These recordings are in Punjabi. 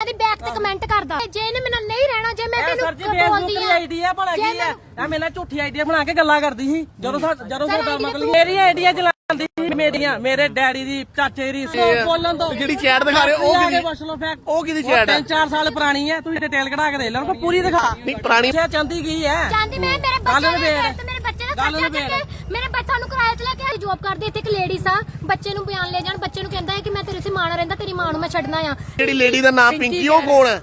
ਦੀ ਬੈਕ ਤੇ ਕਮੈਂਟ ਕਰਦਾ। ਜੇ ਇਹਨੇ ਮੇਰੇ ਨਾਲ ਨਹੀਂ ਰਹਿਣਾ ਜੇ ਮੈਂ ਸਰ ਜੀ ਤੈਨੂੰ ਫੇਸਬੁੱਕ ਬੋਲਦੀ ਦੀ ਆ? ਆਈਡੀ ਆ ਭਲਾ ਜੇ ਕੀ ਆ? ਮੈਨੂੰ- ਇਹ ਮੇਰੇ ਨਾਲ ਝੂਠੀ ਆਈਡੀ ਬਣਾ ਕੇ ਗੱਲਾਂ ਕਰਦੀ ਸੀ। ਜਦੋਂ ਸਾ- ਜਦੋਂ ਸਰ, ਸਾਡਾ ID ਮਤਲਬ ਮੇਰੀਆਂ ਆਈਡੀਆਂ ਮੇਰੀਆਂ ਮੇਰੇ ਡੈਡੀ ਦੀ ਚਾਚੇ ਦੀ ਸੋ। ਬੋਲਣ ਤੋਂ ਜਿਹੜੀ ਚੈਟ ਦਿਖਾ ਰਹੇ ਹੋ, ਉਹ ਕਿਹਦੀ- ਪੁੱਛ ਲਓ ਫੈਕ ਉਹ ਕਿਹਦੀ chat ਆ? ਤਿੰਨ ਚਾਰ ਸਾਲ ਪੁਰਾਣੀ ਹੈ ਤੁਸੀਂ ਡਿਟੇਲ ਕਢਾ ਕੇ ਦੇ ਲਓ ਕੋਈ ਪੂਰੀ ਦਿਖਾ। ਨਹੀਂ ਪੁਰਾਣੀ ਅੱਛਾ ਚੰਦੀ ਕੀ ਹੈ? ਚਾਹੁੰਦੀ ਮੈਂ ਮੇਰੇ ਗੱਲ ਬੱਚੇ ਨਿਬੇੜ। ਨੇ ਤੇ ਮੇਰੇ ਬੱਚੇ ਦਾ ਗੱਲ ਖਰਚਾ ਨਿਬੇੜ। ਕਰਕੇ ਮੇਰੇ ਬੱਚਾ ਨੂੰ ਕਿਰਾਏ ਤੇ ਲੈ ਕੇ ਜੌਬ ਕਰਦੀ ਇੱਥੇ ਇੱਕ ਬੱਚੇ ਨੂੰ ਬਿਆਨ ਲੈ ਜਾਣ ਬੱਚੇ ਨੂੰ ਕਹਿੰਦਾ ਹੈ ਕਿ ਮੈਂ ਤੇਰੇ ਸੇ ਮਾਣਾ ਰਹਿੰਦਾ ਤੇਰੀ ਮਾਂ ਨੂੰ ਮੈਂ ਛੱਡਣਾ ਆ। ਜਿਹੜੀ ਲੇਡੀ ਦਾ ਨਾਮ ਪਿੰਕੀ ਉਹ ਕੌਣ ਹੈ?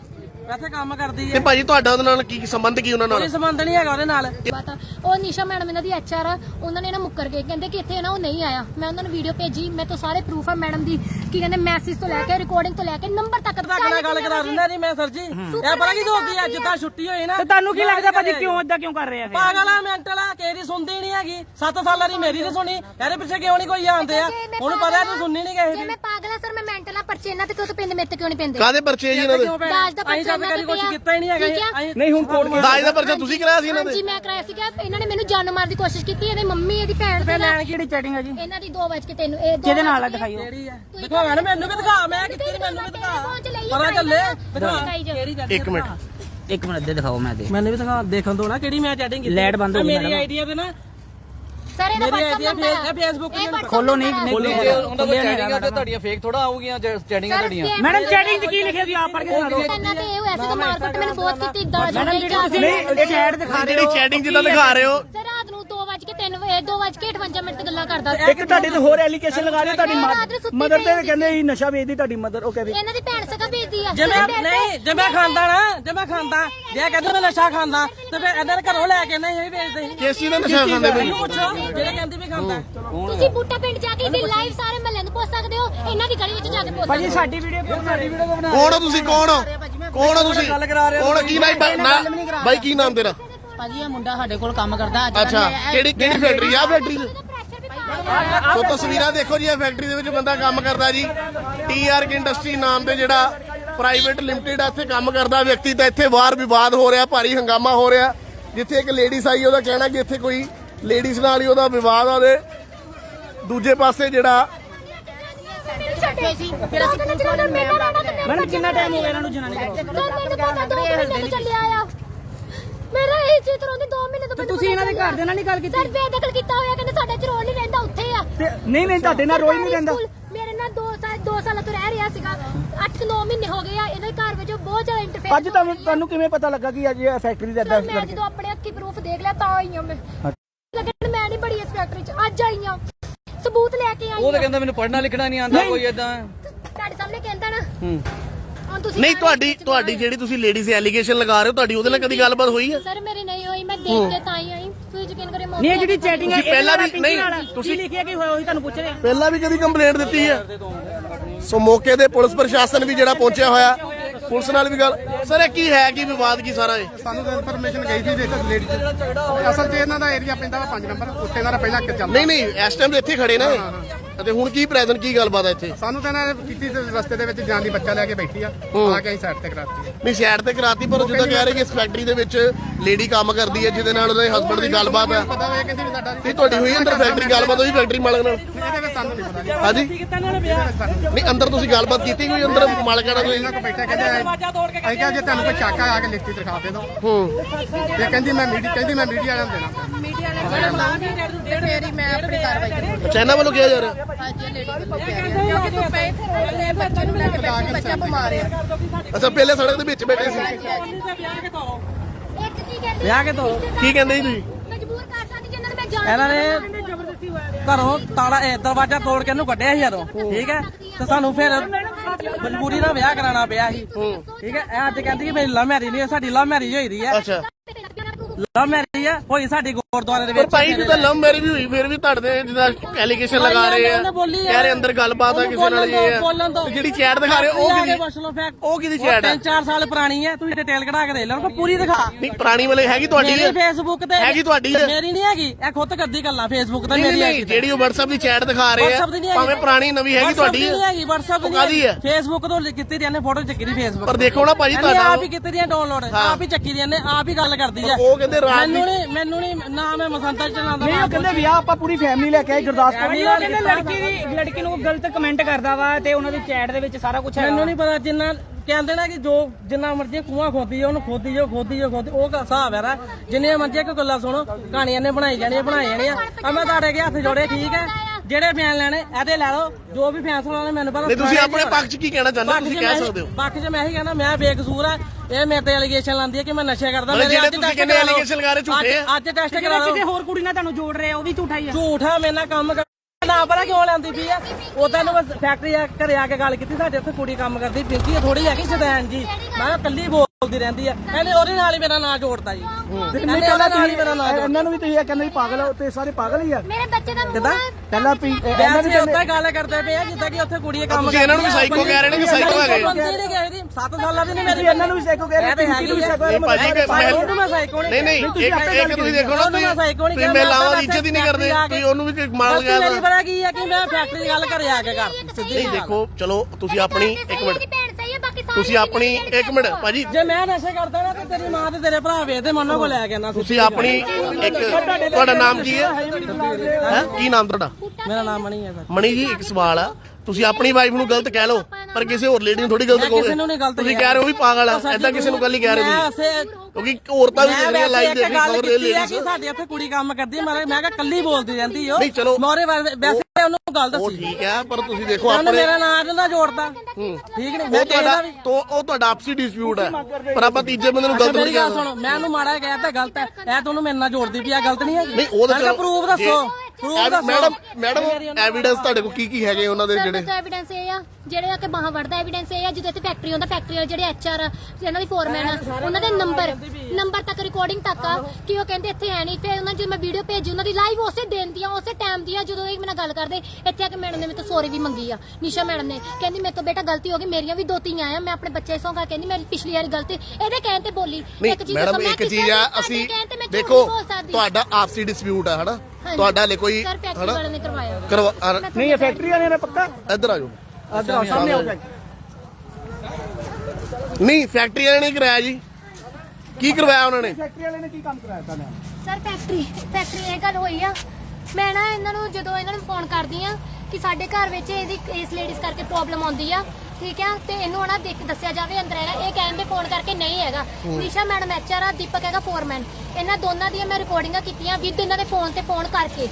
ਵੈਸੇ ਕੰਮ ਕਰਦੀ ਤੇ ਹੈ ਭਾਜੀ ਤੁਹਾਡਾ ਉਹਦੇ ਨਾਲ ਕੀ ਸੰਬੰਧ ਕੀ ਉਹਨਾਂ ਨਾਲ? ਕੋਈ ਸੰਬੰਧ ਨਹੀਂ ਹੈਗਾ ਉਹਦੇ ਨਾਲ। ਬਾਤ ਆ। ਉਹ ਨਿਸ਼ਾ ਮੈਡਮ ਇਹਨਾਂ ਦੀ ਐਚਆਰ ਆ ਉਹਨਾਂ ਨੇ ਨਾ ਮੁੱਕਰ ਗਏ। ਕਹਿੰਦੇ ਕਿ ਇੱਥੇ ਨਾ ਉਹ ਨਹੀਂ ਆਇਆ। ਮੈਂ ਉਹਨਾਂ ਨੂੰ ਵੀਡੀਓ ਭੇਜੀ। ਮੈਂ ਤੋਂ ਸਾਰੇ ਪ੍ਰੂਫ ਆ ਮੈਡਮ ਦੀ। ਕੀ ਕਹਿੰਦੇ ਮੈਸੇਜ ਤੋਂ ਲੈ ਕੇ ਰਿਕਾਰਡਿੰਗ ਤੋਂ ਲੈ ਕੇ ਨੰਬਰ ਤੱਕ ਨਾਲ ਗੱਲ ਕਰਾ ਦਿੰਦਾ ਜੀ ਮੈਂ ਸਰ ਜੀ। ਇਹ ਪਤਾ ਕੀ ਸੋਚਦੀ ਆ? ਜਿੱਦਾਂ ਛੁੱਟੀ ਹੋਈ ਨਾ ਤੇ ਤੁਹਾਨੂੰ ਕੀ ਲੱਗਦਾ ਭਾਜੀ ਕਿਉਂ ਇਦਾਂ ਕਿਉਂ ਕਰ ਰਹੇ ਆ ਫਿਰ? ਪਾਗਲ ਆ ਮੈਂਟਲ ਆ ਕਿਸੇ ਦੀ ਸੁਣਦੀ ਨਹੀਂ ਹੈਗੀ। 7 ਸਾਲਾਂ ਦੀ ਮੇਰੀ ਨਹੀਂ ਸੁਣੀ। ਇਹਦੇ ਪਿੱਛੇ ਕਿਉਂ ਨਹੀਂ ਕੋਈ ਆਉਂਦੇ ਆ? ਉਹਨੂੰ ਪਤਾ ਤੂੰ ਸੁਣਨੀ ਨਹੀਂ ਕਿਸੇ ਜੇ ਦੀ। ਮੈਂ ਪਾਗਲ ਆ ਸਰ ਮੈਂ ਮੈਂਟਲ ਆ ਪਰਚੇ ਇਹਨਾਂ ਤੇ ਕਿਉਂ ਤੇ ਪਿੰਦੇ ਮੇਰੇ ਤੇ ਕਿਉਂ ਨਹੀਂ ਪਿੰਦੇ? ਕਾਦੇ ਪਰਚੇ ਜੀ ਇਹਨਾਂ ਦੇ? ਦਾਜ ਦਾ ਤਾਂ ਪਰਚਾ ਕਦੀ ਕੁਝ ਪਿਆ। ਕੀਤਾ ਹੀ ਨਹੀਂ ਹੈਗਾ ਠੀਕ ਆ? ਅਸੀਂ- ਨਹੀਂ ਹੁਣ ਕੋਰਟ ਦਾਜ ਦਾ ਪਰਚਾ ਤੁਸੀਂ ਕਰਾਇਆ ਸੀ ਇਹਨਾਂ ਹਾਂਜੀ ਦੇ ਮੈਂ ਕਰਾਇਆ ਸੀਗਾ। ਇਹਨਾਂ ਨੇ ਮੈਨੂੰ ਜਾਨੋਂ ਮਾਰਨ ਦੀ ਕੋਸ਼ਿਸ਼ ਕੀਤੀ ਇਹਦੀ ਮੰਮੀ ਇਹਦੀ ਭੈਣ ਤੇ ਫਿਰ ਨਾ- ਲੈਣ ਕਿਹੜੀ ਚੈਟਿੰਗ ਹੈ ਜੀ? ਇਹਨਾਂ ਦੀ 2 ਵਜੇ ਤੈਨੂੰ ਇਹ ਦੋ ਕਿਹਦੇ ਨਾਲ ਆ ਵੱਜ ਕੇ- ਦਿਖਾਈਓ ਕਿਹੜੀ ਆ? ਦਿਖਾ ਨਾ ਮੈਨੂੰ ਵੀ ਦਿਖਾ ਮੈਂ ਕੀਤੀ ਨੀ, ਮੈਨੂੰ ਵੀ ਦਿਖਾ। ਪਤਾ ਚੱਲੇ। ਦਿਖਾ। ਕਿਹੜੀ chatting ਇੱਕ ਮਿੰਟ। ਇੱਕ ਮਿੰਟ ਦਿਖਾਓ ਮੈਂ ਦੇ ਮੈਨੂੰ ਵੀ ਦਿਖਾ ਦੇਖਣ ਦੋ ਨਾ ਕਿਹੜੀ ਮੈਂ ਚੈਟਿੰਗ ਕੀਤੀ। Light ਬੰਦ ਹੋ ਗਈ ਮੇਰੀ। ਆਈਡੀਆ ਤੇ ਨਾ ਸਰ ਇਹਦਾ ਮੇਰੀ WhatsApp idea ਨੰਬਰ ਫੇਸ- ਇਹ Facebook ਤੇ ਮੈਨੂੰ ਖੋਲੋ ਨਹੀਂ ਨਹੀਂ। ਉਹਦਾ ਖੋਲਿਆ ਕੋਈ ਨਹੀਂ ਚੈਟਿੰਗ ਹੈਗਾ ਤੇ ਤੁਹਾਡੀਆਂ ਫੇਕ ਥੋੜਾ ਆਉਗੀਆਂ ਚੈਟਿੰਗਾਂ ਤੁਹਾਡੀਆਂ। ਮੈਡਮ ਚੈਟਿੰਗ 'ਚ ਕੀ ਲਿਖਿਆ ਸੀ ਆਪ ਪੜ੍ਹ ਕੇ ਸੁਣਾ ਦਿਓ। ਇਹਨਾਂ ਤੇ ਇਹ ਐਸੇ ਤਾਂ ਮਾਰਕਟ ਮੈਨੂੰ ਬਹੁਤ ਕੀਤੀ ਦਾਜ ਮੈਡਮ ਜਿਹੜੀ ਤੁਸੀਂ ਨਹੀਂ ਚੈਟ ਦਿਖਾ ਰਹੇ ਜਿਹੜੀ ਹੋ ਚੈਟਿੰਗ ਜਿੱਦਾਂ ਦਿਖਾ ਰਹੇ ਹੋ? ਸਰ ਰਾਤ ਨੂੰ 2 ਵਜੇ 3 ਵਜੇ 2 ਵਜੇ 58 ਮਿੰਟ ਤੇ ਗੱਲਾਂ ਕਰਦਾ। ਇੱਕ ਤੁਹਾਡੇ ਤੇ ਹੋਰ ਐਲੀਗੇਸ਼ਨ ਲਗਾ ਰਹੇ ਤੁਹਾਡੀ ਮੈਂ ਰਾਤ ਨੂੰ ਸੁੱਤੀ ਮਦਰ ਤੇ। ਕਹਿੰਦੇ ਇਹ ਨਸ਼ਾ ਵੇਚਦੀ ਤੁਹਾਡੀ ਮਦਰ ਉਹ ਇਹਨਾਂ ਦੀ ਆ ਜੇ ਮੈਂ ਨਹੀਂ ਜੇ ਮੈਂ ਖਾਂਦਾ ਨਾ ਜੇ ਮੈਂ ਖਾਂਦਾ ਜੇ ਕਹਿੰਦੇ ਮੈਂ ਨਸ਼ਾ ਖਾਂਦਾ ਤੇ ਫਿਰ ਇਹਨਾਂ ਦੇ ਘਰੋਂ ਲੈ ਕੇ ਨਾ ਇਹ ਵੇਚਦੇ। ਸੀ ਕਿਸ ਦਾ ਨਸ਼ਾ ਖਾਂਦੇ ਪਏ ਇਹਨੂੰ ਪੁੱਛੋ ਜਿਹੜੇ ਕਹਿੰਦੀ ਵੀ ਖਾਂਦਾ। ਤੁਸੀਂ ਬੂਟਾ ਪਿੰਡ ਜਾ ਕੇ ਇਹਦੀ ਲਾਈਵ ਸਾਰੇ ਮਹੱਲੇ ਨੂੰ ਪੁੱਛ ਸਕਦੇ ਹੋ ਇਹਨਾਂ ਦੀ ਗਲੀ ਵਿੱਚ ਜਾ ਕੇ ਪੁੱਛ ਸਕਦੇ ਭਾਜੀ ਸਾਡੀ ਵੀਡੀਓ ਸਾਡੀ ਵੀਡੀਓ ਬਣਾ ਕੌਣ ਹੋ ਤੁਸੀਂ? ਕੌਣ ਹੋ? ਕੌਣ ਹੋ ਤੁਸੀਂ? ਕੌਣ ਕੀ ਨਾਮ ਬਾਈ- ਨਾ ਬਾਈ ਕੀ ਨਾਮ ਤੇਰਾ? ਭਾਜੀ ਇਹ ਮੁੰਡਾ ਸਾਡੇ ਕੋਲ ਕੰਮ ਕਰਦਾ ਅੱਜ ਅੱਛਾ। ਕਿਹੜੀ ਕਿਹੜੀ ਫੈਕਟਰੀ ਆ? ਫੈਕਟਰੀ 'ਚ। ਪ੍ਰੈਸ਼ਰ ਵੀ ਪਾਉਂਦਾ ਸੋ ਤਸਵੀਰਾਂ ਦੇਖੋ ਜੀ ਇਹ ਫੈਕਟਰੀ ਦੇ ਵਿੱਚ ਬੰਦਾ ਕੰਮ ਕਰਦਾ ਜੀ। ਟੀਆਰ ਇੰਡਸਟਰੀ ਨਾਮ ਦੇ ਜਿਹੜਾ ਪ੍ਰਾਈਵੇਟ ਲਿਮਟਿਡ ਇੱਥੇ ਕੰਮ ਕਰਦਾ ਵਿਅਕਤੀ ਤਾਂ ਇੱਥੇ ਵਾਰ ਵਿਵਾਦ ਹੋ ਰਿਹਾ ਭਾਰੀ ਹੰਗਾਮਾ ਹੋ ਰਿਹਾ। ਜਿੱਥੇ ਇੱਕ ਲੇਡੀਜ਼ ਆਈ ਉਹਦਾ ਕਹਿਣਾ ਕਿ ਇੱਥੇ ਕੋਈ ਲੇਡੀਜ਼ ਨਾਲ ਹੀ ਉਹਦਾ ਵਿਵਾਦ ਆ ਉਹਦੇ। ਦੂਜੇ ਪਾਸੇ ਜਿਹੜਾ ਮੈਡਮ ਕਿੰਨਾ ਟਾਈਮ ਹੋ ਗਿਆ ਇਹਨਾਂ ਨੂੰ ਜਨਾਨੀ ਦੋ ਆ। ਮੇਰਾ ਇਹ ਚੀਜ਼ ਤਰ੍ਹਾਂ ਦੀ 2 ਮਹੀਨੇ ਤੋਂ ਤੁਸੀਂ ਇਹਨਾਂ ਦੇ ਘਰ ਦੇ ਨਾਲ ਨਹੀਂ ਗੱਲ ਕੀਤੀ? ਸਰ ਬੇਦਖਲ ਕੀਤਾ ਹੋਇਆ ਕਹਿੰਦੇ ਸਾਡਾ ਚ ਰੋਲ ਨਹੀਂ ਰਹਿੰਦਾ ਉੱਥੇ ਆ। ਨਹੀਂ ਨਹੀਂ ਤੁਹਾਡੇ ਨਾਲ ਰੋਜ਼ ਨਹੀਂ ਰਹਿੰਦਾ। ਨਾਲ 2 ਸਾਲ 2 ਸਾਲਾਂ ਤੋਂ ਰਹਿ ਰਿਹਾ ਸੀਗਾ। 8-9 ਮਹੀਨੇ ਹੋ ਗਏ ਆ ਇਹਦੇ ਘਰ ਵਿੱਚ ਬਹੁਤ ਜ਼ਿਆਦਾ ਇੰਟਰਫੇਅਰ ਅੱਜ ਤੁਹਾਨੂੰ ਤੁਹਾਨੂੰ ਕਿਵੇਂ ਪਤਾ ਲੱਗਾ ਕਿ ਅੱਜ ਇਹ ਫੈਕਟਰੀ ਦਾ ਇਦਾਂ ਮੈਂ ਜਦੋਂ ਆਪਣੇ ਅੱਖੀ ਪ੍ਰੂਫ ਦੇਖ ਲਿਆ ਤਾਂ ਆਈ ਹਾਂ ਮੈਂ। ਲੱਗਣ ਮੈਂ ਨਹੀਂ ਬੜੀ ਇਸ ਫੈਕਟਰੀ 'ਚ ਅੱਜ ਆਈ ਹਾਂ। ਸਬੂਤ ਲੈ ਕੇ ਆਈ ਉਹ ਤਾਂ ਹਾਂ। ਕਹਿੰਦਾ ਮੈਨੂੰ ਪੜ੍ਹਨਾ ਲਿਖਣਾ ਨਹੀਂ ਆਉਂਦਾ ਕੋਈ ਏਦਾਂ। ਤੁਹਾਡੇ ਸਾਹਮਣੇ ਕਹਿੰਦਾ ਨਾ। ਹੁਣ ਤੁਸੀਂ ਨਹੀਂ ਤੁਹਾਡੀ ਤੁਹਾਡੀ ਜਿਹੜੀ ਤੁਸੀਂ ਲੇਡੀਜ਼ ਐਲੀਗੇਸ਼ਨ ਲਗਾ ਰਹੇ ਹੋ ਤੁਹਾਡੀ ਉਹਦੇ ਨਾਲ ਕਦੀ ਗੱਲਬਾਤ ਹੋਈ ਹੈ ਸਰ ਮੇਰੀ ਨਹੀਂ ਹੋਈ ਮੈਂ ਦੇਖ ਕੇ ਤਾਂ ਹੀ। ਆਈ ਤੁਸੀਂ ਯਕੀਨ ਕਰੇ ਨਹੀਂ ਇਹ ਜਿਹੜੀ ਚੈਟਿੰਗ ਹੈ ਤੁਸੀਂ ਪਹਿਲਾਂ ਵੀ- ਨਹੀਂ, ਤੁਸੀਂ ਤੁਸੀਂ- ਲਿਖਿਆ ਕਿ ਹੋਇਆ ਉਹੀ ਤੁਹਾਨੂੰ ਪੁੱਛ ਰਹੇ। ਆ ਪਹਿਲਾਂ ਵੀ ਕਦੀ ਕੰਪਲੇਂਟ ਦਿੱਤੀ ਹੈ? ਸੋ ਮੌਕੇ ਤੇ ਪੁਲਿਸ ਪ੍ਰਸ਼ਾਸਨ ਵੀ ਜਿਹੜਾ ਪਹੁੰਚਿਆ ਹੋਇਆ। ਪੁਲਿਸ ਨਾਲ ਵੀ ਗੱਲ। ਸਰ ਇਹ ਕੀ ਹੈ? ਕੀ ਵਿਵਾਦ ਕੀ ਸਾਰਾ ਇਹ? ਸਾਨੂੰ ਤਾਂ ਇਨਫੋਰਮੇਸ਼ਨ ਗਈ ਸੀ ਦੇਖੋ ਲੇਡੀ ਅਸਲ 'ਚ ਇਹਨਾਂ ਦਾ ਏਰੀਆ ਪੈਂਦਾ ਵਾ 5 ਨੰਬਰ ਉੱਥੇ ਇਹਨਾਂ ਦਾ ਪਹਿਲਾਂ ਇੱਕ ਚੱਲਦਾ ਨਹੀਂ ਨਹੀਂ ਇਸ ਟਾਈਮ ਇੱਥੇ ਖੜੇ ਨਾ। ਇਹ। ਅਤੇ ਹੁਣ ਕੀ ਪ੍ਰੈਜ਼ੈਂਟ ਕੀ ਗੱਲਬਾਤ ਹੈ ਇੱਥੇ? ਸਾਨੂੰ ਤਾਂ ਇਹਨਾਂ ਨੇ ਕੀਤੀ ਤੇ ਰਸਤੇ ਦੇ ਵਿੱਚ ਜਾਣ ਦੀ ਬੱਚਾ ਲੈ ਕੇ ਬੈਠੀ ਆ। ਆ ਕੇ ਅਸੀਂ ਸਾਈਡ ਤੇ ਕਰਾਤੀ ਨਹੀਂ ਸਾਈਡ ਤੇ ਕਰਾਤੀ ਪਰ ਜਿੱਦਾਂ ਕਹਿ ਰਹੇ ਕਿ ਇਸ ਫੈਕਟਰੀ ਦੇ ਵਿੱਚ ਲੇਡੀ ਕੰਮ ਕਰਦੀ ਹੈ ਜਿਹਦੇ ਨਾਲ ਉਹਦੇ ਹਸਬੰਡ ਦੀ ਗੱਲਬਾਤ ਹੈ ਪਤਾ ਵੇ ਕਹਿੰਦੀ ਵੀ ਸਾਡਾ ਨਹੀਂ ਤੁਹਾਡੀ ਹੋਈ ਅੰਦਰ ਫੈਕਟਰੀ ਗੱਲਬਾਤ ਹੋਈ ਫੈਕਟਰੀ ਮਾਲਕ ਨਾਲ? ਇਹਦੇ ਵਿੱਚ ਸਾਨੂੰ ਨਹੀਂ ਪਤਾ ਜੀ। ਹਾਂਜੀ। ਕਿਤਾ ਨਾਲ ਵਿਆਹ ਨਹੀਂ ਅੰਦਰ ਤੁਸੀਂ ਗੱਲਬਾਤ ਕੀਤੀ ਕੋਈ ਅੰਦਰ ਮਾਲਕਾਂ ਨਾਲ ਕੋਈ ਇਹਨਾਂ ਕੋ ਬੈਠਾ ਕਹਿੰਦੇ ਦਰਵਾਜ਼ਾ ਤੋੜ ਕੇ ਅਸੀਂ ਕਿਹਾ ਜੇ ਤੁਹਾਨੂੰ ਕੋਈ ਚੱਕ ਆ ਕੇ ਲਿਖਤੀ ਦਿਖਾ ਦੇ ਦੋ ਹੂੰ। ਇਹ ਕਹਿੰਦੀ ਮੈਂ ਮੀਡੀਆ ਕਹਿੰਦੀ ਮੈਂ ਮੀਡੀਆ ਵਾਲਿਆਂ ਨੂੰ ਦੇਣਾ। ਫੇਰ ਹੀ ਮੈਂ ਆਪਣੀ ਕਾਰਵਾਈ ਕਰਾਂਗੀ ਚਾਈਨਾ ਵੱਲੋਂ ਕਿਹਾ ਜਾ ਰਿਹਾ? ਇਹ ਲੇਡੀ ਵੀ ਕਹਿ ਹੈ ਕਿਉਂਕਿ ਤੂੰ ਪਏ ਫਿਰ ਬੱਚੇ ਨੂੰ ਲੈ ਕੇ ਬੈਠੀ ਬੱਚਾ ਬਿਮਾਰ ਆ ਅੱਛਾ ਪਹਿਲੇ ਸੜਕ ਦੇ ਵਿੱਚ ਬੈਠੇ ਸੀ। ਵਿਆਹ ਕੇ ਇੱਕ ਕੀ ਕਹਿੰਦੇ ਵਿਆਹ ਕੇ ਤੋਰੋ ਕੀ ਕਹਿੰਦੇ ਜੀ ਤੁਸੀਂ? ਮਜਬੂਰ ਕਰ ਸਕਦੀ ਜਿੰਨਾਂ ਨੂੰ ਮੈਂ ਜਾਣ ਇਹਨਾਂ ਨੇ ਘਰੋਂ ਤਾਲਾ ਇਹ ਦਰਵਾਜ਼ਾ ਤੋੜ ਕੇ ਇਹਨੂੰ ਕੱਢਿਆ ਸੀ ਜਦੋਂ ਠੀਕ ਹੈ? ਤੇ ਸਾਨੂੰ ਫਿਰ ਮਜਬੂਰੀ ਨਾਲ ਵਿਆਹ ਕਰਾਉਣਾ ਪਿਆ ਸੀ ਠੀਕ ਹੈ? ਇਹ ਅੱਜ ਕਹਿੰਦੀ ਕਿ ਮੇਰੀ ਲਵ ਮੈਰਿਜ ਨਹੀਂ ਹੈ ਸਾਡੀ ਲਵ ਮੈਰਿਜ ਹੋਈ ਦੀ ਹੈ। ਅੱਛਾ। ਲਵ ਮੈਰਿਜ ਹੈ ਹੋਈ ਸਾਡੀ ਗੁਰਦੁਆਰੇ ਦੇ ਪਰ ਵਿੱਚ ਭਾਈ ਜਿੱਦਾਂ ਲਵ ਮੈਰਿਜ ਵੀ ਹੋਈ ਫਿਰ ਵੀ ਤੁਹਾਡੇ ਜਿੱਦਾਂ ਐਲੀਗੇਸ਼ਨ ਲਗਾ ਰਹੇ ਆ। ਕਹਿ ਰਹੇ ਅੰਦਰ ਗੱਲਬਾਤ ਆ ਕਿਸੇ ਨਾਲ ਇਹ ਆ। ਜਿਹੜੀ ਚੈਟ ਦਿਖਾ ਰਹੇ ਉਹ ਕਿਹਦੀ ਉਹ ਕਿਹਦੀ ਚੈਟ ਆ? ਤਿੰਨ ਚਾਰ ਸਾਲ ਪੁਰਾਣੀ ਹੈ ਤੁਸੀਂ ਡਿਟੇਲ ਕਢਾ ਕੇ ਦੇ ਲਓ ਪੂਰੀ ਦਿਖਾ। ਨਹੀਂ ਪੁਰਾਣੀ ਵਾਲੇ ਹੈਗੀ ਤੁਹਾਡੀ ਮੇਰੀ ਫੇਸਬੁੱਕ ਤੇ ਹੈਗੀ ਤੁਹਾਡੀ ਮੇਰੀ ਨਹੀਂ ਹੈਗੀ ਇਹ ਖੁਦ ਕਰਦੀ ਗੱਲਾਂ ਫੇਸਬੁੱਕ ਤੇ ਮੇਰੀ ਹੈਗੀ। ਜਿਹੜੀ ਉਹ WhatsApp ਦੀ ਚੈਟ ਦਿਖਾ ਰਹੇ ਆ। ਭਾਵੇਂ ਪੁਰਾਣੀ ਨਵੀਂ ਹੈਗੀ ਤੁਹਾਡੀ ਨਹੀਂ ਹੈਗੀ WhatsApp ਦੀ ਕਾਹਦੀ ਹੈ? ਫੇਸਬੁੱਕ ਤੋਂ ਕੀਤੀ ਦੀ ਇਹਨੇ ਫੋਟੋ ਚੱਕੀ ਦੀ ਫੇਸਬੁੱਕ ਪਰ ਦੇਖੋ ਨਾ ਭਾਜੀ ਤੁਹਾਡਾ ਆਪ ਹੀ ਕੀਤੀ ਦੀ ਡਾਊਨਲੋਡ ਆਪ ਹੀ ਚੱਕੀ ਦੀ ਇਹਨੇ ਆਪ ਹੀ ਗੱਲ ਕਰਦੀ ਹੈ ਉਹ ਕਹਿੰਦੇ ਰਾਤ ਮੈਨੂੰ ਨਹੀਂ। ਮੈਨੂੰ ਨਹੀਂ ਨਾ ਮੈਂ ਮਸੰਤਾ ਚਲਾਉਂਦਾ ਨਹੀਂ ਉਹ ਕਹਿੰਦੇ ਵਿਆਹ ਆਪਾਂ ਪੂਰੀ ਫੈਮਿਲੀ ਲੈ ਕੇ ਆਏ ਗੁਰਦਾਸਪੁਰ Family ਉਹ ਕਹਿੰਦੇ ਲੜਕੀ ਦੀ ਲੜਕੀ ਨੂੰ ਗਲਤ ਕਮੈਂਟ ਕਰਦਾ ਵਾ ਤੇ ਉਹਨਾਂ ਦੀ ਚੈਟ ਦੇ ਵਿੱਚ ਸਾਰਾ ਕੁਝ ਹੈਗਾ। ਮੈਨੂੰ ਨਹੀਂ ਪਤਾ ਜਿੰਨਾ ਕਹਿੰਦੇ ਨੇ ਕਿ ਜੋ ਜਿੰਨਾ ਮਰਜ਼ੀ ਕੂਆ ਖੋਦੀ ਜਾਓ ਉਹਨੂੰ ਖੋਦੀ ਜਾਓ ਖੋਦੀ ਜਾਓ ਖੋਦੀ ਉਹ ਹਿਸਾਬ ਹੈ ਨਾ। ਜਿੰਨੇ ਮਰਜ਼ੀ ਕੋਈ ਗੱਲਾਂ ਸੁਣੋ ਕਹਾਣੀਆਂ ਨੇ ਬਣਾਈ ਜਾਣੀਆਂ ਬਣਾਈ ਜਾਣੀਆਂ। ਆ ਮੈਂ ਤੁਹਾਡੇ ਅੱਗੇ ਹੱਥ ਜੋੜੇ ਠੀਕ ਹੈ? ਜਿਹੜੇ ਬਿਆਨ ਲੈਣੇ ਇਹਦੇ ਲੈ ਲਓ। ਜੋ ਵੀ ਫੈਸਲਾ ਲੈਣਾ ਮੈਨੂੰ ਪਤਾ ਨਹੀਂ ਤੁਸੀਂ ਆਪਣੇ ਪੱਖ 'ਚ ਕੀ ਕਹਿਣਾ ਚਾਹੁੰਦੇ ਹੋ? ਤੁਸੀਂ ਕਹਿ ਸਕਦੇ ਹੋ? ਪੱਖ 'ਚ ਮੈਂ ਇਹੀ ਕਹਿੰਦਾ ਮੈਂ ਬੇਕਸੂਰ ਆ। ਇਹ ਮੇਰੇ ਤੇ ਐਲੀਗੇਸ਼ਨ ਲਾਉਂਦੀ ਹੈ ਕਿ ਮੈਂ ਨਸ਼ੇ ਕਰਦਾ ਮਤਲਬ ਜਿਹੜੇ ਅੱਜ ਤੁਸੀਂ ਕਹਿੰਦੇ allegation ਲਗਾ ਰਹੇ ਝੂਠੇ ਆ। ਅੱਜ- ਟੈਸਟ ਕਰਾ ਜਿਹੜਾ ਲਓ। ਕਿਸੇ ਹੋਰ ਕੁੜੀ ਨਾਲ ਤੁਹਾਨੂੰ ਜੋੜ ਰਿਹਾ ਉਹ ਵੀ ਝੂਠਾ ਹੀ ਆ। ਝੂਠਾ ਮੇਰੇ ਨਾਲ ਕੰਮ ਕਰ ਨਾ ਪਤਾ ਕਿਉਂ ਲੈਂਦੀ ਪਈ ਆ? ਉਦਾਂ ਨੂੰ ਬਸ ਫੈਕਟਰੀ ਆ ਘਰੇ ਆ ਕੇ ਗੱਲ ਕੀਤੀ ਸਾਡੇ ਉੱਥੇ ਕੁੜੀ ਕੰਮ ਕਰਦੀ ਪਿੰਕੀ ਥੋੜੀ ਹੈਗੀ ਸ਼ਦੈਨ ਜੀ। ਮੈਂ ਕਿਹਾ ਕੱਲੀ ਬੋਲਦੀ ਰਹਿੰਦੀ ਆ। ਕਹਿੰਦੇ ਉਹਦੇ ਨਾਲ ਹੀ ਮੇਰਾ ਨਾਂ ਜੋੜਤਾ ਜੀ। ਕਹਿੰਦੇ ਉਹਦੇ ਨਾਲ ਹੀ ਮੇਰਾ ਨਾਂ ਜੋੜਤਾ ਇਹਨਾਂ ਨੂੰ ਵੀ ਤੁਸੀਂ ਇਹ ਕਹਿੰਦੇ ਵੀ ਪਾਗਲ ਹੋ ਤੇ ਸਾਰੇ ਪਾਗਲ ਹੀ ਆ। ਮੇਰੇ ਬੱਚੇ ਦਾ ਕਿੱਦਾਂ? ਮੂੰਹ ਪਹਿਲਾਂ ਵੀ ਇਹਨਾਂ ਵੈਸੇ ਨੇ ਹੀ ਗੱਲ ਕਰਦੇ ਪਏ ਆ ਜਿੱਦਾਂ ਕਿ ਉੱਥੇ ਕੁੜੀ ਕੰਮ ਤੁਸੀਂ ਇਹਨਾਂ ਨੂੰ ਵੀ ਸਾਈਕੋ ਕਹਿ ਰਹੇ ਨੇ ਕਿ ਸਾਈਕੋ ਹੈਗੇ ਆ। ਬੰਦੇ ਨਹੀਂ ਗਏ ਜੀ 7 ਸਾਲਾਂ ਦੀ ਨਹੀਂ ਮੇਰੀ ਇਹਨਾਂ ਨੂੰ ਵੀ ਸਾਈਕੋ ਕਹਿ ਰਹੇ ਇਹ ਤੇ ਪਿੰਕੀ ਨੂੰ ਵੀ ਸਾਈਕੋ ਨਹੀਂ ਭਾਜੀ ਕਿ ਮੈਂ ਉਹਨੂੰ ਮੈਂ ਸਾਈਕੋ ਨਹੀਂ ਨਹੀਂ ਤੁਸੀਂ ਇੱਕ ਆਪੇ ਇੱਕ ਗੱਲ ਤੁਸੀਂ ਦੇਖੋ ਨਾ ਤੁਸੀਂ ਸਾਈਕੋ ਨਹੀਂ ਤੁਸੀਂ ਕਿਹਾ, ਮੈਂ ਮਹਿਲਾਵਾਂ ਦੀ ਇੱਜ਼ਤ ਹੀ ਨਹੀਂ ਕਰਦੇ। ਤੁਸੀਂ ਉਹਨੂੰ ਵੀ ਮਾਰ ਗਲਤੀ ਗਿਆ ਮੇਰੀ ਪਤਾ ਕੀ ਆ ਕਿ ਮੈਂ ਫੈਕਟਰੀ ਦੀ ਗੱਲ ਘਰੇ ਆ ਕੇ ਕਰ ਸਿੱਧੀ ਨਹੀਂ ਦੇਖੋ ਚਲੋ ਤੁਸੀਂ ਆਪਣੀ ਇੱਕ ਮਿੰਟ। ਤੁਸੀਂ ਆਪਣੀ ਇੱਕ ਮਿੰਟ ਭਾਜੀ। ਜੇ ਮੈਂ ਨਸ਼ੇ ਕਰਦਾ ਨਾ ਤੇ ਤੇਰੀ ਮਾਂ ਤੇ ਤੇਰੇ ਭਰਾ ਵੇਚਦੇ ਮੰਨੋ ਕੋ ਲੈ ਕੇ ਨਾ ਤੁਸੀਂ ਆਪਣੀ ਇੱਕ ਤੁਹਾਡਾ ਨਾਮ ਕੀ ਹੈ? ਹੈ? ਕੀ ਨਾਮ ਤੁਹਾਡਾ? ਮੇਰਾ ਨਾਮ ਮਣੀ ਹੈ ਸਰ। ਮਣੀ ਜੀ ਇੱਕ ਸਵਾਲ ਆ। ਤੁਸੀਂ ਆਪਣੀ ਵਾਈਫ ਨੂੰ ਗਲਤ ਕਹਿ ਲਓ। ਪਰ ਕਿਸੇ ਹੋਰ ਲੇਡੀ ਨੂੰ ਥੋੜੀ ਗਲਤ ਮੈਂ ਕਹੋਗੇ ਕਿਸੇ ਨੂੰ ਨਹੀਂ ਗਲਤ ਤੁਸੀਂ ਕਿਹਾ। ਰਹੇ ਹੋ ਵੀ ਪਾਗਲ ਆ। ਉਹ ਐਦਾਂ ਕਿਸੇ ਨੂੰ ਗੱਲ ਨਹੀਂ ਕਹਿ ਰਹੇ ਮੈਂ ਤੁਸੀਂ। ਕਿਉਂਕਿ ਔਰਤਾਂ ਵੀ ਮੈਂ ਜਿਹੜੀਆਂ ਵੈਸੇ ਲਾਈਵ ਦੇਖ ਗੱਲ ਖਬਰ ਕੀਤੀ ਹੈ ਲੇਡੀਜ਼ ਕਿ ਸਾਡੇ ਇੱਥੇ ਕੁੜੀ ਕੰਮ ਕਰਦੀ ਹੈ ਮੈਂ ਮੈਂ ਕਿਹਾ ਕੱਲੀ ਬੋਲਦੀ ਰਹਿੰਦੀ ਉਹ ਨਹੀਂ, ਚਲੋ। ਮੋਰੇ ਵੈਸੇ ਉਹਨੂੰ ਗੱਲ ਉਹ ਦੱਸੀ। ਠੀਕ ਹੈ ਪਰ ਤੁਸੀਂ ਦੇਖੋ ਆਪਣੇ ਮੇਰਾ ਨਾਮ ਨਾ ਜੋੜਦਾ ਠੀਕ ਨਹੀਂ ਉਹ ਤੁਹਾਡਾ ਤੋਂ ਉਹ ਤੁਹਾਡਾ ਆਪਸੀ ਡਿਸਪਿਊਟ ਹੈ ਪਰ ਆਪਾਂ ਤੀਜੇ ਬੰਦੇ ਨੂੰ ਗਲਤ ਨਹੀਂ ਮੇਰੀ ਗੱਲ ਕਹਿ ਸੁਣੋ ਮੈਂ ਉਹਨੂੰ ਮਾੜਾ ਕਹਿ ਤਾ ਗਲਤ ਹੈ। ਇਹ ਤੁਹਾਨੂੰ ਮੇਰੇ ਨਾਲ ਜੋੜਦੀ ਪਈ ਆ ਗਲਤ ਨਹੀਂ ਹੈਗੀ। ਨਹੀਂ ਉਹ ਤਾਂ ਪ੍ਰੂਫ ਦੱਸੋ। ਮੈਡਮ ਮੈਡਮ ਐਵੀਡੈਂਸ ਤੁਹਾਡੇ ਕੋਲ ਕੀ ਕੀ ਹੈਗੇ ਉਹਨਾਂ ਦੇ ਜਿਹੜੇ? ਸਰ ਐਵੀਡੈਂਸ ਇਹ ਆ ਜਿਹੜੇ ਆ ਕਿ ਬਾਹਾਂ ਵੜਦਾ ਐਵੀਡੈਂਸ ਇਹ ਆ ਜਦੋਂ ਇੱਥੇ ਫੈਕਟਰੀ ਹੁੰਦਾ ਫੈਕਟਰੀ ਵਾਲੇ ਜਿਹੜੇ ਐਚਆਰ ਆ ਇਹਨਾਂ ਦੀ ਫੋਰਮੈਨ ਆ ਉਹਨਾਂ ਦੇ ਨੰਬਰ ਨੰਬਰ ਤੱਕ ਰਿਕਾਰਡਿੰਗ ਤੱਕ ਆ ਕਿ ਉਹ ਕਹਿੰਦੇ ਇੱਥੇ ਹੈ ਨਹੀਂ। ਫਿਰ ਉਹਨਾਂ ਜਦੋਂ ਮੈਂ ਵੀਡੀਓ ਭੇਜੀ ਉਹਨਾਂ ਦੀ ਲਾਈਵ ਉਸੇ ਦਿਨ ਦੀਆਂ ਉਸੇ ਟਾਈਮ ਦੀਆਂ ਜਦੋਂ ਇਹ ਮੇਰੇ ਨਾਲ ਗੱਲ ਕਰਦੇ ਇੱਥੇ ਆ ਕੇ ਮੈਡਮ ਨੇ ਮੇਰੇ ਤੋਂ ਸੌਰੀ ਵੀ ਮੰਗੀ ਆ ਨਿਸ਼ਾ ਮੈਡਮ ਨੇ। ਕਹਿੰਦੀ ਮੇਰੇ ਤੋਂ ਬੇਟਾ ਗਲਤੀ ਹੋ ਗਈ ਮੇਰੀਆਂ ਵੀ ਦੋ ਧੀਆਂ ਆ ਮੈਂ ਆਪਣੇ ਬੱਚੇ ਸੌਂਗਾ। ਕਹਿੰਦੀ ਮੇਰੀ ਪਿਛਲੀ ਵਾਰੀ ਗਲਤੀ। ਇਹਦੇ ਕਹਿਣ ਤੇ ਬੋਲੀ ਨਹੀਂ ਚੀਜ਼ ਮੈਡਮ ਦੱਸੋ, ਮੈਂ ਇੱਕ ਕਿਸੇ ਚੀਜ਼ ਆ ਦੇ ਅਸੀਂ ਕਹਿਣ ਤੇ ਮੈਂ ਝੂਠ ਦੇਖੋ ਨਹੀਂ ਬੋਲ ਸਕਦੀ। ਤੁਹਾਡਾ ਆਪਸੀ ਡਿਸਪਿਊਟ ਹੈ ਹਨਾ। ਤੁਹਾਡਾ ਹਲੇ ਕੋਈ ਸਰ ਫੈਕਟਰੀ ਹਨਾ? ਵਾਲੇ ਨੇ ਕਰਵਾਇਆ ਕਰਵਾ ਅਰ- ਨਹੀਂ ਇਹ ਫੈਕਟਰੀ ਵਾਲਿਆਂ ਨੇ ਪੱਕਾ? ਇੱਧਰ ਆ ਜਾਓ। ਅੱਛਾ ਸਾਹਮਣੇ ਆਓ ਨਹੀਂ ਫੈਕਟਰੀ ਵਾਲਿਆਂ ਨੇ ਕਰਾਇਆ ਜੀ। ਕੀ ਕਰਵਾਇਆ ਉਹਨਾਂ ਨੇ? ਫੈਕਟਰੀ ਵਾਲਿਆਂ ਨੇ ਕੀ ਕੰਮ ਕਰਾਇਆ ਤੁਹਾਨੂੰ ਸਰ ਫੈਕਟਰੀ ਫੈਕਟਰੀ ਇਹ ਗੱਲ ਹੋਈ ਆ। ਮੈਂ ਨਾ ਇਹਨਾਂ ਨੂੰ ਜਦੋਂ ਇਹਨਾਂ ਨੂੰ ਫੋਨ ਕਰਦੀ ਆ ਕਿ ਸਾਡੇ ਘਰ ਵਿੱਚ ਇਹਦੀ ਇਸ ਲੇਡੀਜ਼ ਕਰਕੇ ਪ੍ਰੋਬਲਮ ਆਉਂਦੀ ਆ ਠੀਕ ਆ ਤੇ ਇਹਨੂੰ ਹਣਾ ਦੇਖ ਦੱਸਿਆ ਜਾਵੇ ਅੰਦਰ ਹੈਗਾ ਇਹ ਕਹਿੰਦੇ ਫੋਨ ਕਰਕੇ ਨਹੀਂ ਹੈਗਾ। ਨਿਸ਼ਾ ਮੈਡਮ ਐਚਆਰ ਆ ਦੀਪਕ ਹੈਗਾ ਫੋਰਮੈਨ ਇਹਨਾਂ ਦੋਨਾਂ ਦੀਆਂ ਮੈਂ ਰਿਕਾਰਡਿੰਗਾਂ ਕੀਤੀਆਂ ਵਿਦ ਇਹਨਾਂ ਦੇ ਫੋਨ ਤੇ ਫੋਨ ਕਰਕੇ।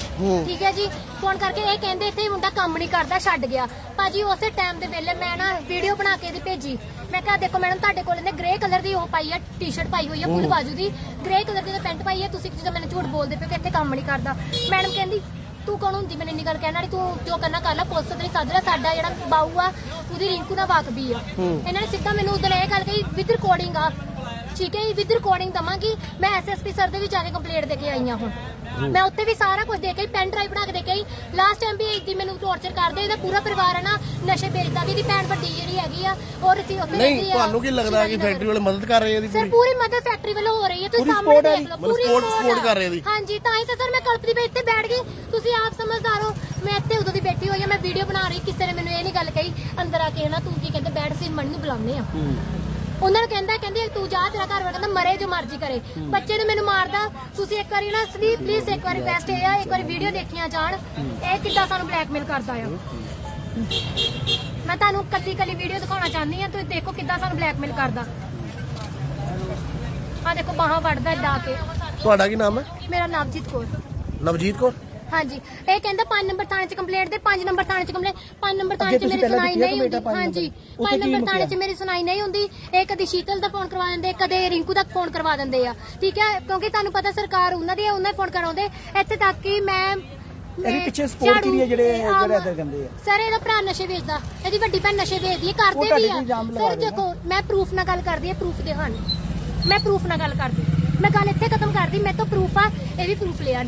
ਠੀਕ ਹੈ ਜੀ? ਫੋਨ ਕਰਕੇ ਇਹ ਕਹਿੰਦੇ ਇੱਥੇ ਮੁੰਡਾ ਕੰਮ ਨਹੀਂ ਕਰਦਾ ਛੱਡ ਗਿਆ। ਭਾਜੀ ਉਸੇ ਟਾਈਮ ਦੇ ਵੇਲੇ ਮੈਂ ਨਾ ਵੀਡੀਓ ਬਣਾ ਕੇ ਇਹਦੀ ਭੇਜੀ। ਮੈਂ ਕਿਹਾ ਦੇਖੋ ਮੈਡਮ ਤੁਹਾਡੇ ਕੋਲ ਇਹਨੇ ਗ੍ਰੇ ਕਲਰ ਦੀ ਉਹ ਪਾਈ ਆ ਟੀ-ਸ਼ਰਟ ਪਾਈ ਹੋਈ ਆ ਫੁੱਲ ਬਾਜੂ ਦੀ। ਗ੍ਰੇ ਕਲਰ ਦੀ ਪੈਂਟ ਪਾਈ ਆ ਤੁਸੀਂ ਜਦੋਂ ਮੈਨੂੰ ਝੂਠ ਬੋਲਦੇ ਪਏ ਕਿ ਇੱਥੇ ਕੰਮ ਨਹੀਂ ਕਰਦਾ। ਮੈਡਮ ਕਹਿੰਦੀ ਤੂੰ ਕੌਣ ਹੁੰਦੀ? ਮੈਨੂੰ ਇੰਨੀ ਗੱਲ ਕਹਿਣ ਵਾਲੀ ਤੂੰ ਜੋ ਕਰਨਾ ਕਰ ਲੈ ਪੁਲਿਸ ਤੇਰੀ ਲੈ ਸਾਡਾ ਜਿਹੜਾ ਬਾਊ ਆ ਉਹਦੀ ਰਿੰਕੂ ਦਾ ਵਾਕਬੀ ਆ। ਇਹਨਾਂ ਨੇ ਸਿੱਧਾ ਮੈਨੂੰ ਉਦੋਂ ਇਹ ਗੱਲ ਕਹੀ ਵਿਦ ਰਿਕਾਰਡਿੰਗ ਆ। ਠੀਕ ਹੈ ਵਿਦ ਰਿਕਾਰਡਿੰਗ ਦਵਾਂਗੀ। ਮੈਂ ਐਸਐਸਪੀ ਸਰ ਦੇ ਵੀ ਜਾ ਕੇ ਕੰਪਲੇਂਟ ਦੇ ਕੇ ਆਈ ਆ ਹੁਣ। ਮੈਂ ਉੱਥੇ ਵੀ ਸਾਰਾ ਕੁਝ ਦੇ ਕੇ ਪੈਨ ਡਰਾਈਵ ਬਣਾ ਕੇ ਦੇ ਕੇ ਲਾਸਟ ਟਾਈਮ ਵੀ ਇਦਾਂ ਮੈਨੂੰ ਟੌਰਚਰ ਕਰਦੇ ਇਹਦਾ ਪੂਰਾ ਪਰਿਵਾਰ ਹੈ ਨਾ ਨਸ਼ੇ ਵੇਚਦਾ ਵੀ ਇਹਦੀ ਭੈਣ ਵੱਡੀ ਜਿਹੜੀ ਹੈਗੀ ਆ ਔਰ ਅਸੀਂ ਉੱਥੇ ਨਹੀਂ ਰਹਿੰਦੀ ਆ ਤੁਹਾਨੂੰ ਕੀ ਲੱਗਦਾ ਕਿ ਫੈਕਟਰੀ ਵਾਲੇ ਮਦਦ ਕਰ ਰਹੇ ਆ ਇਹਦੀ ਸਰ ਪੂਰੀ? ਮਦਦ ਫੈਕਟਰੀ ਵੱਲੋਂ ਹੋ ਰਹੀ ਹੈ ਤੁਸੀਂ ਸਾਹਮਣੇ ਦੇਖ ਲਓ ਪੂਰੀ ਆ। ਕਰ ਰਹੇ ਇਹਦੀ। ਹਾਂਜੀ ਤਾਂ ਹੀ ਤਾਂ ਸਰ ਮੈਂ ਕਲਪਦੀ ਪਈ ਇੱਥੇ ਬੈਠ ਗਈ। ਤੁਸੀਂ ਆਪ ਸਮਝਦਾਰ ਹੋ ਮੈਂ ਇੱਥੇ ਉਦੋਂ ਦੀ ਬੈਠੀ ਹੋਈ ਆ ਮੈਂ ਵੀਡੀਓ ਬਣਾ ਰਹੀ ਕਿਸੇ ਨੇ ਮੈਨੂੰ ਇਹ ਨਹੀਂ ਗੱਲ ਕਹੀ ਅੰਦਰ ਆ ਕੇ ਨਾ ਤੂੰ ਕੀ ਕਹਿੰਦੇ ਬੈਠ ਸੀ ਮਣੀ ਨੂੰ ਬੁਲਾਉਂਦੇ ਆ। ਉਹਨਾਂ ਨੂੰ ਕਹਿੰਦਾ ਕਹਿੰਦੇ ਤੂੰ ਜਾ ਤੇਰਾ ਘਰ ਵਾਲਾ ਕਹਿੰਦਾ ਮਰੇ ਜੋ ਮਰਜ਼ੀ ਕਰੇ। ਬੱਚੇ ਨੂੰ ਮੈਨੂੰ ਮਾਰਦਾ ਤੁਸੀਂ ਇੱਕ ਵਾਰੀ ਨਾ ਸਲੀਪ ਪਲੀਜ਼ ਇੱਕ ਵਾਰੀ ਬੈਸਟ ਇਹ ਆ ਇੱਕ ਵਾਰੀ ਵੀਡੀਓ ਦੇਖੀਆਂ ਜਾਣ। ਇਹ ਕਿੱਦਾਂ ਸਾਨੂੰ ਬਲੈਕਮੇਲ ਕਰਦਾ ਆ। ਮੈਂ ਤੁਹਾਨੂੰ ਕੱਲੀ ਕੱਲੀ ਵੀਡੀਓ ਦਿਖਾਉਣਾ ਚਾਹੁੰਦੀ ਆ ਤੁਸੀਂ ਦੇਖੋ ਕਿੱਦਾਂ ਸਾਨੂੰ ਬਲੈਕਮੇਲ ਕਰਦਾ। ਆ ਦੇਖੋ ਬਾਹਾਂ ਵੜਦਾ ਡਾ ਕੇ। ਤੁਹਾਡਾ ਕੀ ਨਾਮ ਹੈ? ਮੇਰਾ ਨਵਜੀਤ ਕੌਰ। ਨਵਜੀਤ ਕੌਰ? ਹਾਂਜੀ। ਇਹ ਕਹਿੰਦਾ 5 ਨੰਬਰ ਥਾਣੇ 'ਚ ਕੰਪਲੇਂਟ ਦੇ 5 ਨੰਬਰ ਥਾਣੇ 'ਚ ਕੰਪਲੇਂਟ 5 ਨੰਬਰ ਥਾਣੇ 'ਚ ਮੇਰੀ ਸੁਣਾਈ ਆ ਨਹੀਂ ਹੁੰਦੀ। ਪੰਜ ਹਾਂਜੀ ਨੰਬਰ? 5 ਉੱਥੇ ਕੀ ਨੰਬਰ ਥਾਣੇ 'ਚ? ਮੇਰੀ ਸੁਣਾਈ ਨਹੀਂ ਹੁੰਦੀ। ਇਹ ਕਦੀ ਸ਼ੀਤਲ ਦਾ ਫੋਨ ਕਰਵਾ ਦਿੰਦੇ ਕਦੇ ਰਿੰਕੂ ਦਾ ਫੋਨ ਕਰਵਾ ਦਿੰਦੇ ਆ। ਠੀਕ ਹੈ? ਕਿਉਂਕਿ ਤੁਹਾਨੂੰ ਪਤਾ ਸਰਕਾਰ ਉਹਨਾਂ ਦੀ ਉਹਨਾਂ ਫੋਨ ਕਰਾਉਂਦੇ। ਇੱਥੇ ਤੱਕ ਕਿ ਮੈਂ ਇਹਦੇ ਪਿੱਛੇ support ਕਿਹਦੀ ਹੈ ਜਿਹੜੇ- ਜਿਹੜੇ ਏਦਾਂ ਕਹਿੰਦੇ ਆ? ਸਰ ਇਹਦਾ ਭਰਾ ਨਸ਼ੇ ਵੇਚਦਾ। ਇਹਦੀ ਵੱਡੀ ਭੈਣ ਨਸ਼ੇ ਵੇਚਦੀ ਹੈ ਕਰਦੇ ਵੀ ਆ। ਸਰ ਆ। ਦੇਖੋ ਮੈਂ ਪ੍ਰੂਫ ਨਾਲ ਗੱਲ ਕਰਦੀ ਹਾਂ ਪ੍ਰੂਫ ਦੇ ਹਨ। ਮੈਂ ਪ੍ਰੂਫ ਨਾਲ ਗੱਲ ਕਰਦੀ ਮੈਂ ਗੱਲ ਇੱਥੇ ਖਤਮ ਕਰਦੀ ਮੇਰੇ ਤੋਂ ਪ੍ਰੂਫ ਆ ਇਹ ਵੀ ਪ੍ਰੂਫ ਲਿਆ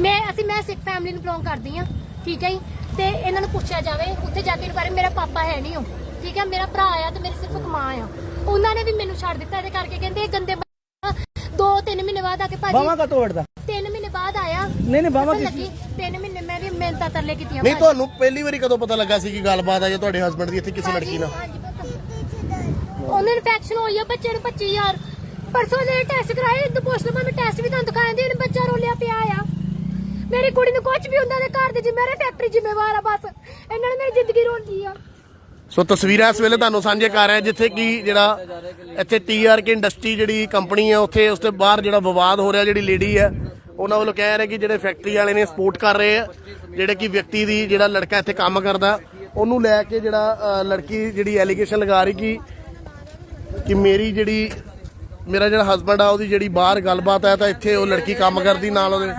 ਮੈਂ ਅਸੀਂ ਮੈਂ ਸਿੱਖ ਫੈਮਿਲੀ ਨੂੰ ਬਿਲੋਂਗ ਕਰਦੀ ਆ ਠੀਕ ਹੈ ਜੀ? ਤੇ ਇਹਨਾਂ ਨੂੰ ਪੁੱਛਿਆ ਜਾਵੇ ਉੱਥੇ ਜਾ ਕੇ ਇਨਕੁਆਇਰੀ ਮੇਰਾ ਪਾਪਾ ਹੈ ਨਹੀਂ ਉਹ ਠੀਕ ਹੈ? ਮੇਰਾ ਭਰਾ ਆ ਤੇ ਮੇਰੀ ਸਿਰਫ ਮਾਂ ਆ। ਉਹਨਾਂ ਨੇ ਵੀ ਮੈਨੂੰ ਛੱਡ ਦਿੱਤਾ ਇਹਦੇ ਕਰਕੇ ਕਹਿੰਦੇ ਇਹ ਗੰਦੇ। ਦੋ ਤਿੰਨ ਮਹੀਨੇ ਬਾਅਦ ਆ ਕੇ ਬਾਵਾ ਭਾਜੀ ਕਾ ਤੋੜਦਾ ਤਿੰਨ ਮਹੀਨੇ ਬਾਅਦ ਆਇਆ। ਨਹੀਂ ਨਹੀਂ ਬਾਵਾ ਕਿਸ ਲੱਗੀ ਤਿੰਨ ਮਹੀਨੇ ਮੈਂ ਵੀ ਮਿਹਨਤਾਂ ਤਰਲੇ ਕੀਤੀਆਂ ਨਹੀਂ। ਤੁਹਾਨੂੰ ਪਹਿਲੀ ਵਾਰੀ ਕਦੋਂ ਪਤਾ ਲੱਗਾ ਸੀ ਕਿ ਗੱਲਬਾਤ ਆ ਜਾਂ ਤੁਹਾਡੇ ਹਸਬੰਡ ਦੀ ਇੱਥੇ ਕਿਸੇ ਲੜਕੀ ਨਾਲ। ਉਹਨੂੰ ਇਨਫੈਕਸ਼ਨ ਹੋਈ ਆ ਬੱਚੇ ਨੂੰ 25000 ਪਰਸੋਂ ਦੇ ਟੈਸਟ ਕਰਾਏ ਤੇ ਪੋਸਟ ਮੈਂ ਟੈਸਟ ਵੀ ਤੁਹਾਨੂੰ ਦਿਖਾਏ ਦੇ ਬੱਚਾ ਰੋਲਿਆ ਪਿਆ ਆ। ਮੇਰੀ ਕੁੜੀ ਨੂੰ ਕੁਝ ਵੀ ਹੁੰਦਾ ਦੇ ਘਰ ਦੇ ਜ਼ਿੰਮੇਵਾਰ, ਫੈਕਟਰੀ ਜ਼ਿੰਮੇਵਾਰ ਆ ਬਸ। ਇਹਨਾਂ ਨੇ ਮੇਰੀ ਜ਼ਿੰਦਗੀ ਰੋਂਦੀ ਆ। ਸੋ ਤਸਵੀਰਾਂ ਇਸ ਵੇਲੇ ਤੁਹਾਨੂੰ ਸਾਂਝੇ ਕਰ ਰਹੇ ਹਾਂ, ਜਿੱਥੇ ਕਿ ਜਿਹੜਾ ਇੱਥੇ ਟੀਆਰਕੇ ਇੰਡਸਟਰੀ ਜਿਹੜੀ ਕੰਪਨੀ ਹੈ ਉੱਥੇ ਉਸ ਤੋਂ ਬਾਹਰ ਜਿਹੜਾ ਵਿਵਾਦ ਹੋ ਰਿਹਾ, ਜਿਹੜੀ ਲੇਡੀ ਹੈ ਉਹਨਾਂ ਵੱਲੋਂ ਕਹਿ ਰਹੇ ਕਿ ਜਿਹੜੇ ਫੈਕਟਰੀ ਵਾਲੇ ਨੇ ਸਪੋਰਟ ਕਰ ਰਹੇ ਆ, ਜਿਹੜੇ ਕਿ ਵਿਅਕਤੀ ਦੀ ਜਿਹੜਾ ਲੜਕਾ ਇੱਥੇ ਕੰਮ ਕਰਦਾ, ਉਹਨੂੰ ਲੈ ਕੇ ਜਿਹੜਾ ਲੜਕੀ ਜਿਹੜੀ ਐਲੀਗੇਸ਼ਨ ਲਗਾ ਰਹੀ ਕਿ ਕਿ ਮੇਰੀ ਜਿਹੜੀ, ਮੇਰਾ ਜਿਹੜਾ ਹਸਬੰਡ ਆ, ਉਹਦੀ ਜਿਹੜੀ ਬਾਹਰ ਗੱਲਬਾਤ ਹੈ ਤਾਂ ਇੱਥੇ ਉਹ ਲੜਕੀ ਕੰਮ ਕਰਦੀ ਨਾਲ ਉਹਦੇ।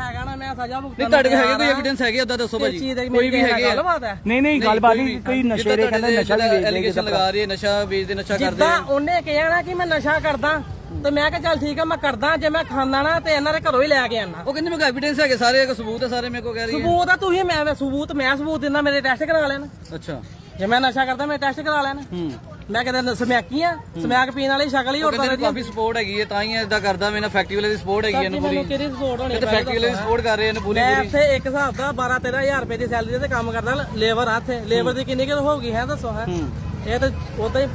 ਸਜ਼ਾ ਭੁਗਤਣ ਨਹੀਂ ਤੁਹਾਡੇ ਕੋਲ ਹੈਗੇ ਕੋਈ ਐਵੀਡੈਂਸ ਹੈਗੇ ਉਦਾਂ ਦੱਸੋ ਭਾਜੀ। ਕੋਈ ਵੀ ਹੈਗੇ ਆ। ਗੱਲਬਾਤ ਹੈ। ਨਹੀਂ ਨਹੀਂ ਗੱਲਬਾਤ ਨਹੀਂ ਕੋਈ ਨਸ਼ੇ ਦੇ ਕਹਿੰਦੇ ਨਸ਼ਾ ਵੀ ਵੇਚਦੇ ਐਲੀਗੇਸ਼ਨ ਲਗਾ ਰਹੀ ਹੈ ਨਸ਼ਾ ਵੇਚਦੇ ਨਸ਼ਾ ਕਰਦੇ ਜਿੱਦਾਂ ਉਹਨੇ ਕਿਹਾ ਨਾ ਕਿ ਮੈਂ ਨਸ਼ਾ ਕਰਦਾ ਤੇ ਮੈਂ ਕਿਹਾ ਚੱਲ ਠੀਕ ਆ ਮੈਂ ਕਰਦਾ ਜੇ ਮੈਂ ਖਾਂਦਾ ਨਾ ਤੇ ਇਹਨਾਂ ਦੇ ਘਰੋਂ ਹੀ ਲੈ ਕੇ ਆਣਾ ਉਹ ਕਹਿੰਦੇ ਮੇਰੇ ਕੋਲ ਐਵੀਡੈਂਸ ਹੈਗੇ ਸਾਰੇ ਸਬੂਤ ਹੈ ਸਾਰੇ ਮੇਰੇ ਕੋਲ ਕਹਿ ਰਹੀ ਹੈ। ਸਬੂਤ ਆ ਤੁਸੀਂ ਮੈਂ ਮੈਂ ਸਬੂਤ ਮੈਂ ਸਬੂਤ ਦਿੰਦਾ ਮੇਰੇ ਟੈਸਟ ਕਰਾ ਲੈਣ। ਅੱਛਾ। ਜੇ ਮੈਂ ਨਸ਼ਾ ਕਰਦਾ ਮੈਂ ਟੈਸਟ ਕਰਾ ਲੈਣ। ਹੂੰ। ਮੈਂ ਕਿਤੇ ਸਮੈਕੀ ਆ ਸਮੈਕ ਪੀਣ ਵਾਲੀ ਸ਼ਕਲ ਹੀ ਹੋਰ ਕਹਿੰਦੇ ਤਰ੍ਹਾਂ ਕਾਫੀ ਸਪੋਰਟ ਹੈਗੀ ਹੈ ਤਾਂ ਹੀ ਇਦਾਂ ਕਰਦਾ ਮੈਨੂੰ ਫੈਕਟਰੀ ਵਾਲੇ ਦੀ ਸਪੋਰਟ ਹੈਗੀ ਇਹਨੂੰ ਪੂਰੀ। ਕਿਹਦੀ ਸਪੋਰਟ ਹੋਣੀ ਤਾਂ ਫੈਕਟਰੀ ਵਾਲੇ ਦੀ ਸਪੋਰਟ ਕਰ ਰਹੇ ਇਹਨੂੰ ਪੂਰੀ ਮੈਂ ਇੱਥੇ ਇੱਕ ਹਿਸਾਬ ਦਾ 12 13000 ਰੁਪਏ ਦੀ ਸੈਲਰੀ ਤੇ ਕੰਮ ਕਰਦਾ ਲੇਬਰ ਆ ਇੱਥੇ। ਲੇਬਰ ਦੀ ਕਿੰਨੀ ਕਿ ਹੋਊਗੀ ਹੈ ਦੱਸੋ ਹੈ। ਇਹ ਤਾਂ ਉਦਾਂ ਹੀ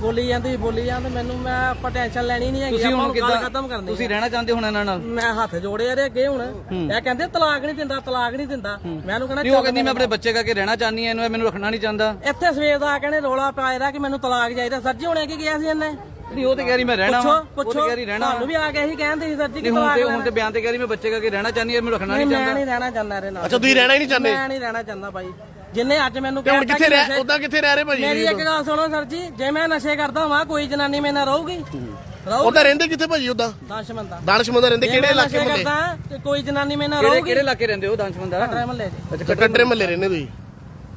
ਬੋਲੀ ਜਾਂਦੀ ਬੋਲੀ ਜਾਂਦੇ ਮੈਨੂੰ ਮੈਂ ਆਪਾਂ ਟੈਨਸ਼ਨ ਲੈਣੀ ਨਹੀਂ ਹੈਗੀ ਤੁਸੀਂ ਆਪਾਂ ਹੁਣ ਨੂੰ ਗੱਲ ਕਿੱਦਾਂ ਖਤਮ ਕਰਨੀ ਤੁਸੀਂ ਰਹਿਣਾ ਚਾਹੁੰਦੇ ਹੋ ਇਹਨਾਂ ਨਾਲ? ਮੈਂ ਹੱਥ ਜੋੜੇ ਇਹਦੇ ਅੱਗੇ ਹੁਣ। ਇਹ ਕਹਿੰਦੇ ਤਲਾਕ ਨਹੀਂ ਦਿੰਦਾ ਤਲਾਕ ਨਹੀਂ ਦਿੰਦਾ। ਮੈਂ ਉਹਨੂੰ ਨਹੀਂ ਉਹ ਕਹਿੰਦਾ ਕਹਿੰਦੀ ਮੈਂ ਆਪਣੇ ਬੱਚੇ ਕਰਕੇ ਰਹਿਣਾ ਚਾਹਨੀ ਐ ਇਹਨੂੰ ਇਹ ਮੈਨੂੰ ਰੱਖਣਾ ਨਹੀਂ ਚਾਹੁੰਦਾ। ਇੱਥੇ ਸਵੇਰ ਦਾ ਕਹਿੰਦੇ ਰੋਲਾ ਪਾਇਆ ਦਾ ਕਿ ਮੈਨੂੰ ਤਲਾਕ ਚਾਹੀਦਾ। ਸਰ ਜੀ ਹੁਣੇ ਕੀ ਗਿਆ ਸੀ ਇਹਨੇ? ਨਹੀਂ ਉਹ ਤੇ ਕਹਿ ਰਹੀ ਮੈਂ ਰਹਿਣਾ ਪੁੱਛੋ ਵਾ ਉਹ ਤੇ ਪੁੱਛੋ। ਕਹਿ ਰਹੀ ਰਹਿਣਾ ਤੁਹਾਨੂੰ ਵੀ ਆ ਕੇ ਇਹੀ ਕਹਿੰਦੇ ਸੀ ਸਰ ਜੀ ਕਿ ਨਹੀਂ ਹੁਣ ਤਲਾਕ ਤੇ ਹੁਣ ਤੇ ਬਿਆਨ ਤੇ ਕਹਿ ਰਹੀ ਮੈਂ ਬੱਚੇ ਕਰਕੇ ਰਹਿਣਾ ਚਾਹਨੀ ਐ ਮੈਨੂੰ ਰੱਖਣਾ ਨਹੀਂ ਨਹੀਂ ਮੈਂ ਚਾਹੁੰਦਾ। ਨਹੀਂ ਰਹਿਣਾ ਚਾਹੁੰਦਾ ਇਹਦੇ ਨਾਲ। ਅੱਛਾ ਤੁਸੀਂ ਰਹਿਣਾ ਹੀ ਨਹੀਂ ਚਾਹੁੰਦੇ? ਮੈਂ ਨਹੀਂ ਰਹਿਣਾ ਚਾਹੁੰਦਾ ਭਾਈ ਜਿੰਨੇ ਅੱਜ ਮੈਨੂੰ ਤੇ ਹੁਣ ਕਿੱਥੇ ਕਿ ਰਹਿ ਨਸ਼ੇ- ਉਦਾਂ ਕਿੱਥੇ ਰਹਿ ਰਹੇ ਭਾਜੀ? ਮੇਰੀ ਇੱਕ ਗੱਲ ਸੁਣੋ ਸਰ ਜੀ ਜੇ ਮੈਂ ਨਸ਼ੇ ਕਰਦਾ ਹਾਂ ਕੋਈ ਜਨਾਨੀ ਮੇਰੇ ਨਾਲ ਰਹੂਗੀ। ਰਹੂ ਉਹਦਾ ਰਹਿੰਦੇ ਕਿੱਥੇ ਭਾਜੀ ਉਦਾਂ ਦਾਸ਼ਮੰਦਾ ਦਾਨਸ਼ਮੰਦ ਰਹਿੰਦੇ ਕਿਹੜੇ ਇਲਾਕੇ ਮੱਲੇ? ਕਰਦਾ ਤੇ ਕੋਈ ਜਨਾਨੀ ਮੇਰੇ ਨਾਲ ਕਿਹੜੇ ਰਹੂਗੀ। ਕਿਹੜੇ ਇਲਾਕੇ ਰਹਿੰਦੇ ਹੋ ਦਾਨਸ਼ਮੰਦਾ ਮਹੱਲੇ 'ਚ ਅੱਛਾ ਕੱਟਰੇ ਮੱਲੇ ਰਹਿੰਦੇ ਤੁਸੀਂ?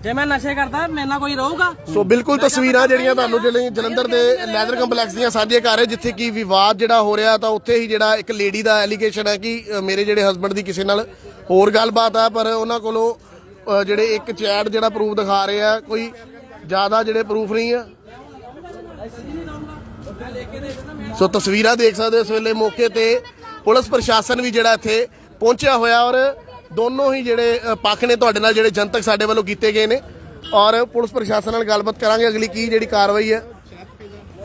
ਜੇ ਮੈਂ ਨਸ਼ੇ ਕਰਦਾ ਮੇਰੇ ਨਾਲ ਕੋਈ ਰਹੂਗਾ। ਸੋ ਬਿਲਕੁਲ ਤਸਵੀਰਾਂ ਜਿਹੜੀਆਂ ਤੁਹਾਨੂੰ ਜਿਹੜੇ ਜਲੰਧਰ ਦੇ ਲੈਦਰ ਕੰਪਲੈਕਸ ਦੀਆਂ ਸਾਂਝੇ ਕਰ ਰਹੇ ਜਿੱਥੇ ਕੀ ਵਿਵਾਦ ਜਿਹੜਾ ਹੋ ਰਿਹਾ ਤਾਂ ਉੱਥੇ ਹੀ ਜਿਹੜਾ ਇੱਕ ਲੇਡੀ ਦਾ ਐਲੀਗੇਸ਼ਨ ਹੈ ਕਿ ਅ, ਮੇਰੇ ਜਿਹੜੇ ਹਸਬੰਡ ਦੀ ਕਿਸੇ ਨਾਲ ਹੋਰ ਗੱਲਬਾਤ ਆ ਪਰ ਉਹਨਾਂ ਕੋਲੋਂ ਜਿਹੜੇ ਇੱਕ ਚੈਟ ਜਿਹੜਾ ਪ੍ਰੂਫ ਦਿਖਾ ਰਹੇ ਆ, ਕੋਈ ਜ਼ਿਆਦਾ ਜਿਹੜੇ ਪ੍ਰੂਫ ਨਹੀਂ ਆ। ਸੋ ਤਸਵੀਰਾਂ ਦੇਖ ਸਕਦੇ ਹੋ ਇਸ ਵੇਲੇ ਮੌਕੇ ਤੇ ਪੁਲਿਸ ਪ੍ਰਸ਼ਾਸਨ ਵੀ ਜਿਹੜਾ ਇੱਥੇ ਪਹੁੰਚਿਆ ਹੋਇਆ ਔਰ ਦੋਨੋਂ ਹੀ ਜਿਹੜੇ ਪੱਖ ਨੇ ਤੁਹਾਡੇ ਨਾਲ ਜਿਹੜੇ ਜਨਤਕ ਸਾਡੇ ਵੱਲੋਂ ਕੀਤੇ ਗਏ ਨੇ। ਔਰ ਪੁਲਿਸ ਪ੍ਰਸ਼ਾਸਨ ਨਾਲ ਗੱਲਬਾਤ ਕਰਾਂਗੇ ਅਗਲੀ ਕੀ ਜਿਹੜੀ ਕਾਰਵਾਈ ਹੈ।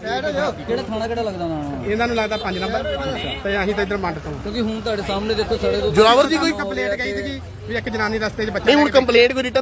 ਕਿਹੜਾ ਥਾਣਾ ਕਿਹੜਾ ਲੱਗਦਾ ਨਾ ਇਹਨਾਂ ਨੂੰ ਲੱਗਦਾ 5 ਨੰਬਰ। ਤੇ ਅਸੀਂ ਤਾਂ ਇੱਧਰ ਮੰਡ ਤੋਂ। ਕਿਉਂਕਿ ਹੁਣ ਤੁਹਾਡੇ ਸਾਹਮਣੇ ਦੇਖੋ ਸਾਡੇ ਤੋਂ ਜੁਰਾਵਰ ਜੀ ਕੋਈ ਕੰਪਲੇਂਟ ਗਈ ਸੀ ਵੀ ਇੱਕ ਜਨਾਨੀ ਰਸਤੇ 'ਚ ਬੱਚਾ ਨਹੀਂ ਹੁਣ ਕੰਪਲੇਂਟ ਕੋਈ ਰਿਟਰਨ